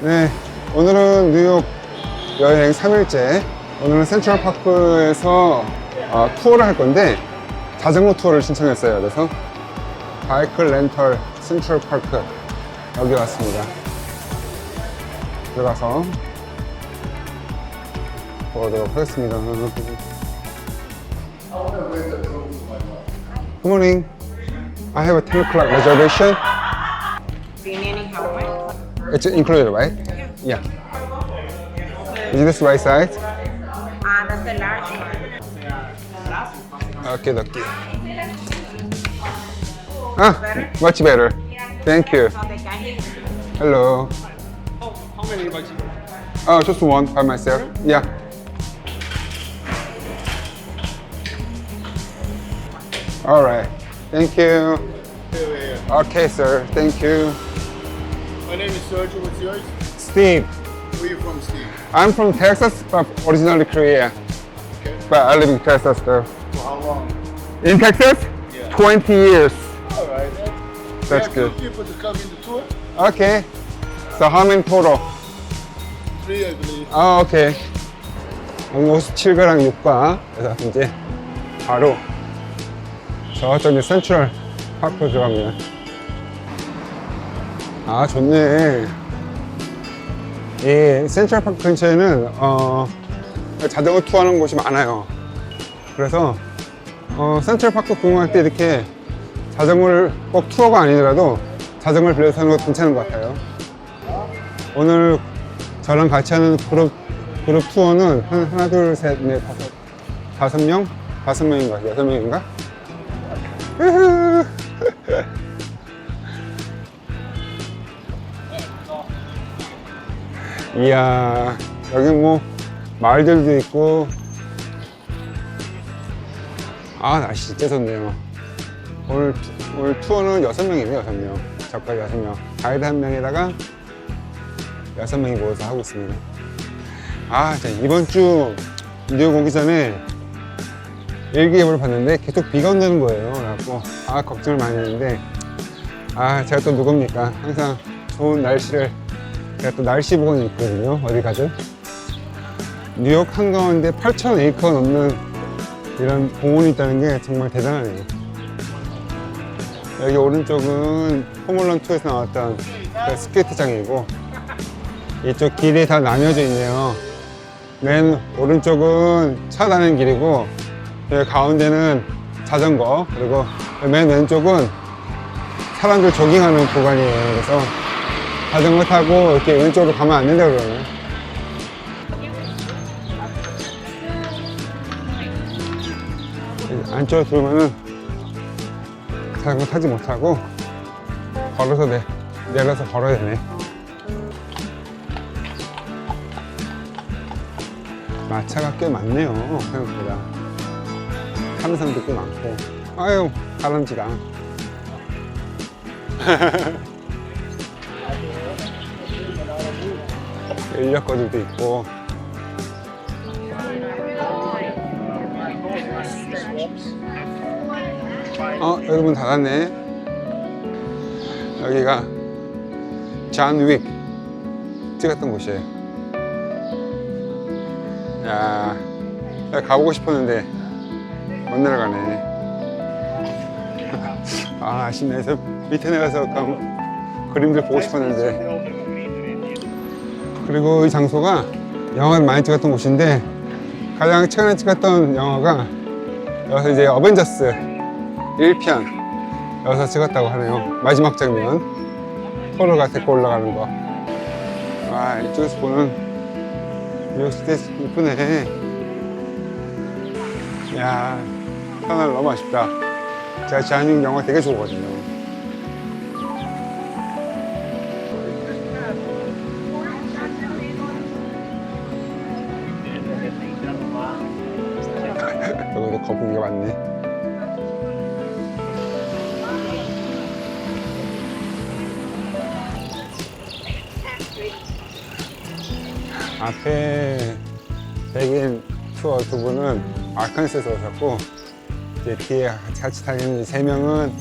네, 오늘은 뉴욕 여행 3일째. 오늘은 센트럴 파크에서 어, 투어를 할 건데 자전거 투어를 신청했어요. 그래서 바이크 렌털 센트럴 파크 여기 왔습니다. 들어가서 보도록 하겠습니다. Good morning. I have a 10 o'clock reservation. Remaining how much? It's included, right? Yeah. Is this right side? Ah, that's the large one. Okay, okay. Ah, much better. Thank you. So they got here. Hello. How many much? Oh, just one by myself. Yeah. All right. Thank you. Okay, sir. Thank you. My name is Sergio. What's yours? Steve. Where you from, Steve? I'm from Texas, but originally Korea. Okay. But I live in Texas though. For how long? In Texas? Yeah. 20 years. All right. That's we good. two people to come in the tour. Okay. So how many total? Three, I believe. 아, 오케이. 57가랑 6가. 그래서 이제 바로 저쪽 이제 센트럴 파크 들어갑니다. 아, 좋네. 이 센트럴 파크 근처에는 어, 자전거 투어하는 곳이 많아요. 그래서 어, 센트럴 파크 구경할 때 이렇게 자전거를 꼭 투어가 아니더라도 자전거를 빌려서 하는 것도 괜찮은 것 같아요. 오늘 저랑 같이 하는 그룹, 그룹 투어는 한, 하나, 둘, 셋, 넷, 다섯, 다섯 명? 다섯 명인가? 여섯 명인가? 이야, 여기 뭐, 마을들도 있고, 아, 날씨 진짜 좋네요. 오늘, 투- 오늘 투어는 여섯 명이네요, 여섯 명. 저까지 여섯 명. 가이드 한 명에다가 여섯 명이 모여서 하고 있습니다. 아, 자, 이번 주 뉴욕 오기 전에 일기예보를 봤는데 계속 비가 온다는 거예요. 그래갖고, 아, 걱정을 많이 했는데, 아, 제가 또 누굽니까? 항상 좋은 날씨를, 제가 또 날씨 보고는 있거든요. 어디 가든. 뉴욕 한가운데 8,000 에이커 넘는 이런 공원이 있다는 게 정말 대단하네요. 여기 오른쪽은 포물런 2에서 나왔던 그 스케이트장이고, 이쪽 길이 다 나뉘어져 있네요. 맨 오른쪽은 차 다니는 길이고, 여기 가운데는 자전거, 그리고 맨 왼쪽은 사람들 조깅하는 구간이에요. 그래서 자전거 타고 이렇게 왼쪽으로 가면 안 된다고 그러네. 안쪽으로 들어오면은 자전거 타지 못하고 걸어서 내, 내려서 걸어야 되네. 마차가 꽤 많네요 생각보다 사람도 꽤 많고 아유 다람쥐가 인력 거들도 있고 어문 닫았네 여기가 존윅 찍었던 곳이에요 야, 가보고 싶었는데 못 내려가네. 아, 아쉽네. 저 밑에 내려서 감- 그림들 보고 싶었는데. 그리고 이 장소가 영화를 많이 찍었던 곳인데 가장 최근에 찍었던 영화가 여기서 이제 어벤져스 1편 여기서 찍었다고 하네요. 마지막 장면. 토르가 데리고 올라가는 거. 와, 이쪽에서 보는 뉴욕 시티 이쁘네. 야, 하늘 너무 아쉽다. 제가 제한육 영화 되게 좋아하거든요. 거북이가 많네. 앞에 백인 투어 두 분은 아칸스에서 오셨고 이제 뒤에 같이, 다니는 이세 명은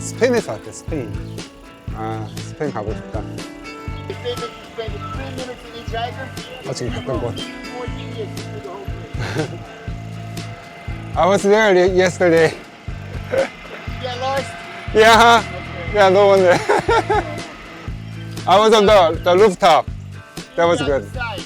스페인에서 왔대 스페인 아 스페인 가고 싶다. 아, 지금 갔던 곳. I was there ye- yesterday. Get lost? Yeah, yeah, no wonder. I was on the, the rooftop. That was Get good. outside.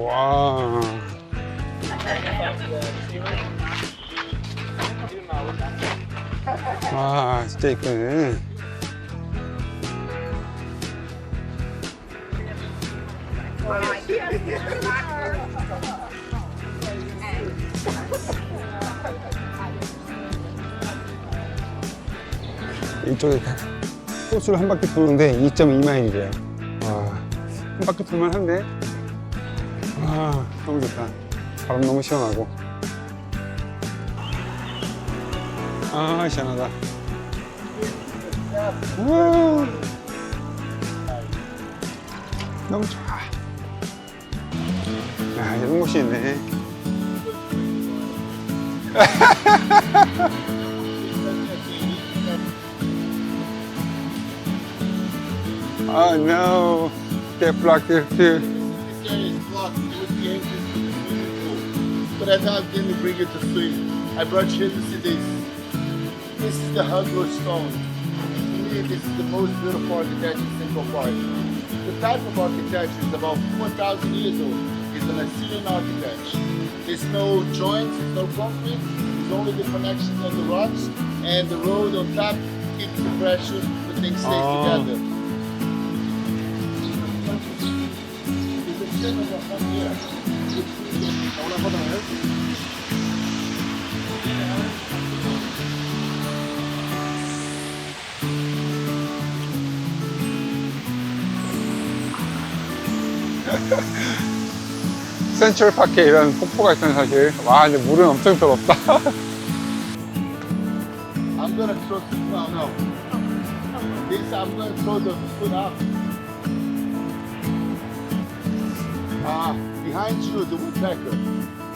와. 아, 진짜 이쁘네. 이쪽에 호수를 한 바퀴 도는데 2.2마일이래요. 와, 한 바퀴 돌만 한데? 아, 너무 좋다. 바람 너무 시원하고. 아, 시원하다. 우와. 너무 좋아. 야, 이런 곳이 있네. Oh no, get blocked here too. This area is blocked. It was the entrance to the swimming pool. But I thought I didn't bring it to swim. I brought you here to see this. This is the Hugler stone. To me, this is the most beautiful architecture in Central Park. The type of architecture is about 4,000 years old. An Assyrian architecture. There's no joints, there's no concrete. There's only the connections of the rocks and the road on top keeps the pressure, the thing stays Oh. Ah. together. There's a 센트럴 파크에 이런 폭포가 있다는 사실. 와, 근데 물은 엄청 더럽다. I'm gonna throw no no. This I'm gonna throw the foot up. Ah, behind you the woodpecker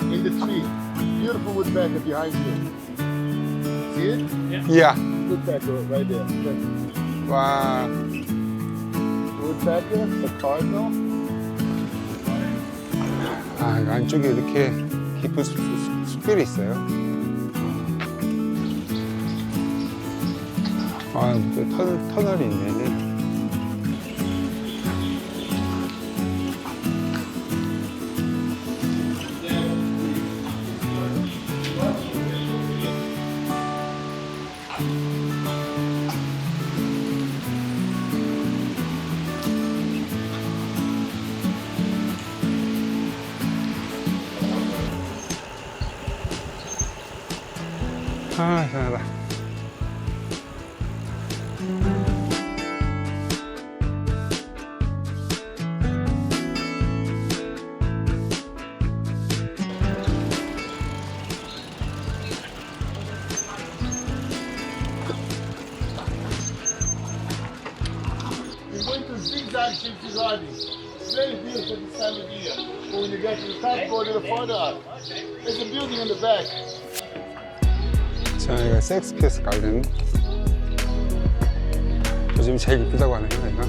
in the tree. Beautiful woodpecker behind you. See it? 이야. Woodpecker right there. Look. 와, Woodpecker, the cardinal. 아, 안쪽에 이렇게 깊은 숲, 숲, 숲길이 있어요. 아, 또 터널, 터널이 있네. Ay, sana to zigzag shaped driving. It's very beautiful this time of year. But when you get to the top, go to the further door, There's a building in the back. 저희가 섹스피어스 가든. 요즘 제일 이쁘다고 하네요, 얘가.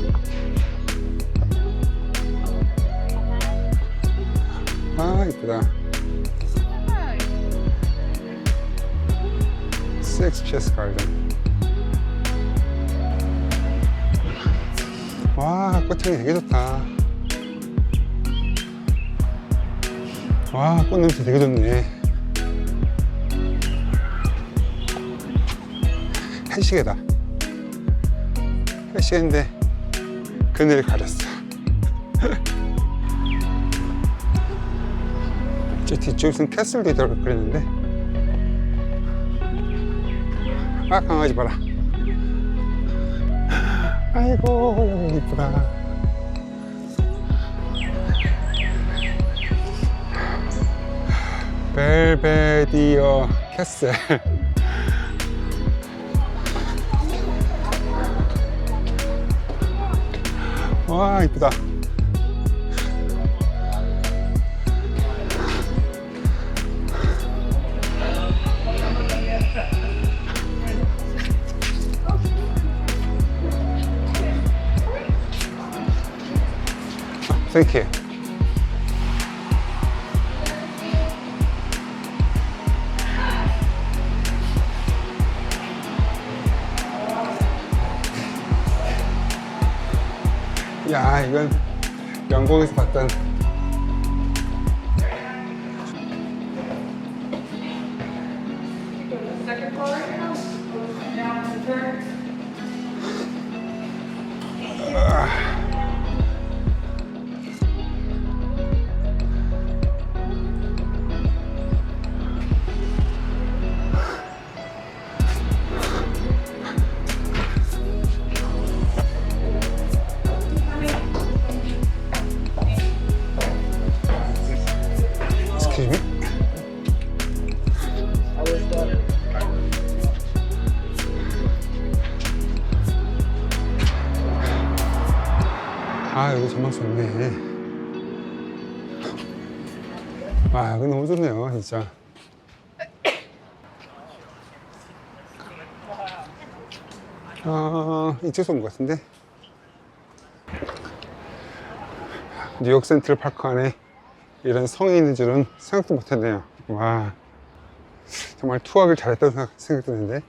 아, 이쁘다. 섹스피어스 가든. 와, 꽃향기 되게 좋다. 와, 꽃 냄새 되게 좋네. 해시계다. 해시계인데 그늘을 가렸어. 저 뒤쪽에 무슨 캐슬도 있다고 그랬는데. 아, 강아지 봐라. 아이고, 이쁘다. 벨베디어 캐슬. 와 이쁘다. 땡큐 야, 이건 영국에서 봤던 정말 좋네 아 여기 너무 좋네요 진짜 아 이쪽에서 온 것 같은데 뉴욕 센트럴 파크 안에 이런 성이 있는 줄은 생각도 못했네요 와 정말 투어하길 잘했다는 생각, 생각 드는데.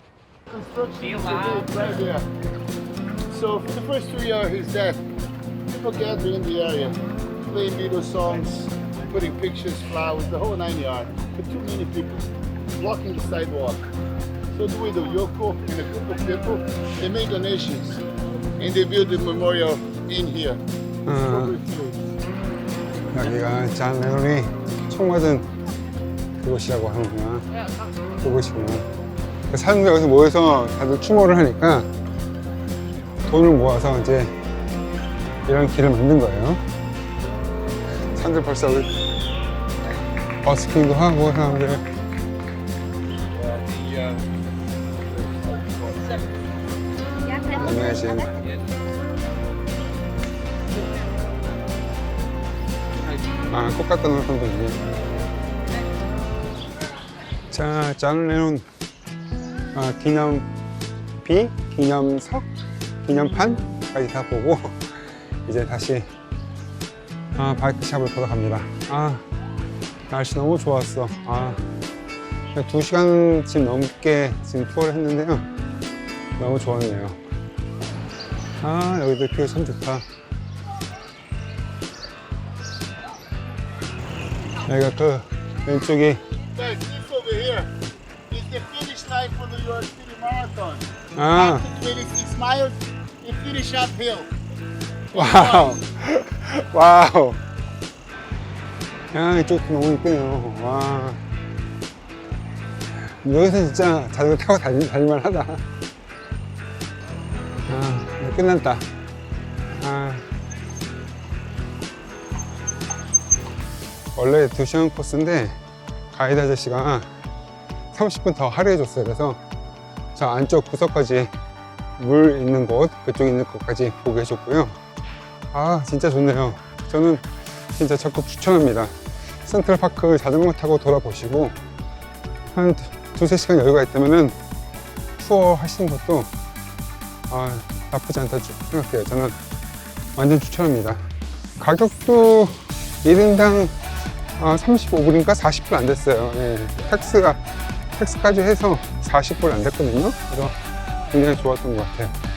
So the first two years, he's dead. People gathering in the area, playing Beatles songs, putting pictures, flowers, the whole nine yards. But too many people blocking the sidewalk. So the widow Yoko and a group of people, they made donations and they built a memorial in here. Fields. 여기가 잔 레논이 총 맞은 그곳이라고 하는구나. 그곳이구나. 사람들 여기서 모여서 다들 추모를 하니까 돈을 모아서 이제 이런 길을 만든 거예요. 사람들 벌써 여기 버스킹도 하고 사람들 안녕하세요. 아, 꽃 갖다 놓을 정도 있네. 자, 잔 레논 아, 기념비, 기념석, 기념판까지 다 보고 이제 다시 아, 바이크샵으로 돌아갑니다. 아, 날씨 너무 좋았어. 아, 두 시간 지금 넘게 지금 투어를 했는데요. 너무 좋았네요. 아, 여기도 뷰 참 좋다. 여기가 그 왼쪽이. 아, 와우, 와우. 야, 이쪽 너무 이쁘네요. 와. 여기서 진짜 자전거 타고 다니, 다닐만 하다. 아, 끝났다. 아. 원래 2시간 코스인데, 가이드 아저씨가 30분 더 할애해 줬어요. 그래서 저 안쪽 구석까지 물 있는 곳, 그쪽 있는 곳까지 보게 해줬고요. 아 진짜 좋네요. 저는 진짜 적극 추천합니다. 센트럴파크 자전거 타고 돌아보시고 한 두세 시간 여유가 있다면은 투어 하시는 것도 아, 나쁘지 않다 생각해요. 저는 완전 추천합니다. 가격도 1인당 아, 35불인가 40불 안 됐어요. 예, 텍스가 텍스까지 해서 40불 안 됐거든요. 그래서 굉장히 좋았던 것 같아요